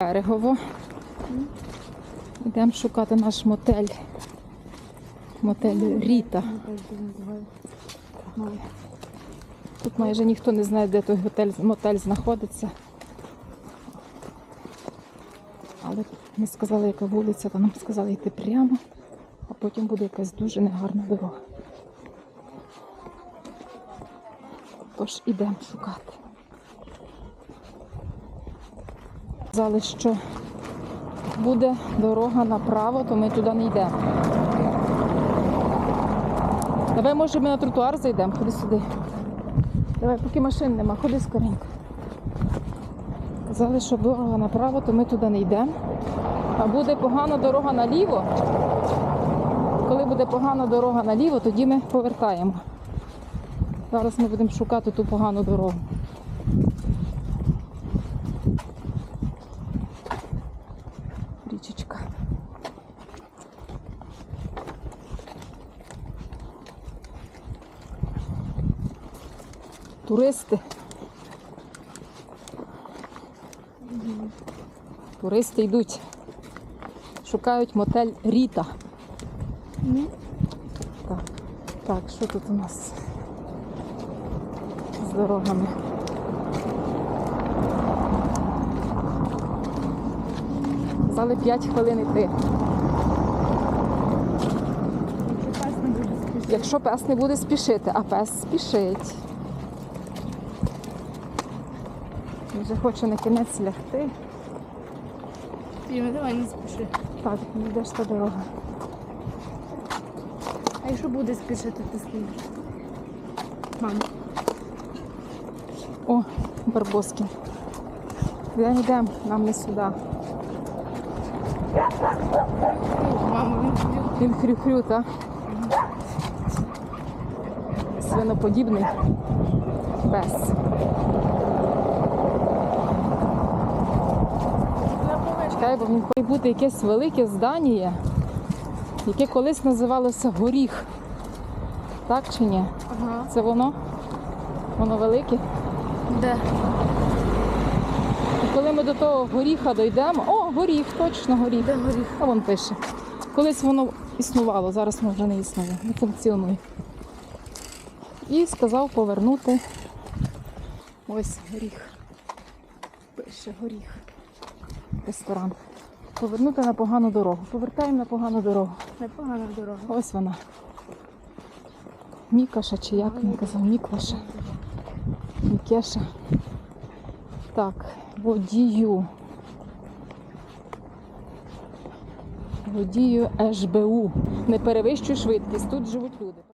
Берегово. Йдемо шукати наш мотель. Мотель Ріта. Тут майже ніхто не знає, де той готель, мотель знаходиться. Але ми сказали, яка вулиця, то нам сказали йти прямо, а потім буде якась дуже негарна дорога. Тож ідемо шукати. Сказали, що буде дорога направо, то ми туди не йдемо. Давай, може, ми на тротуар зайдемо, ходи сюди. Давай, поки машин нема, ходи скоренько. Казали, що дорога направо, то ми туди не йдемо. А буде погана дорога наліво. Коли буде погана дорога наліво, тоді ми повертаємо. Зараз ми будемо шукати ту погану дорогу. Туристи. Туристи йдуть. Шукають мотель Ріта. Так, так, що тут у нас з дорогами? Казали 5 хвилин йти. Якщо пес не буде спішити, а пес спішить. Він вже хоче на кінець лягти. Діма, давай не спіши. Так, йдеш та дорога. А якщо буде спішити, ти скажеш. Мама. О, Барбоскін. Йдемо, йдемо, нам не сюди. Мама, він хрю-хрю, та? Свиноподібний пес. Він хоче бути якесь велике здання, яке колись називалося Горіх. Так чи ні? Ага. Це воно? Воно велике? Де? І коли ми до того горіха дійдемо, о, горіх, точно горіх. Де горіх? А вон пише. Колись воно існувало, зараз воно вже не існує, не функціонує. І сказав повернути ось горіх. Пише горіх. Ресторан. Повернути на погану дорогу. Повертаємо на погану дорогу. Непогана дорога. Ось вона. Мікаша чи як він казав, Мікваша. Мікеша. Так, водію. Водію СБУ. Не перевищуй швидкість, тут живуть люди.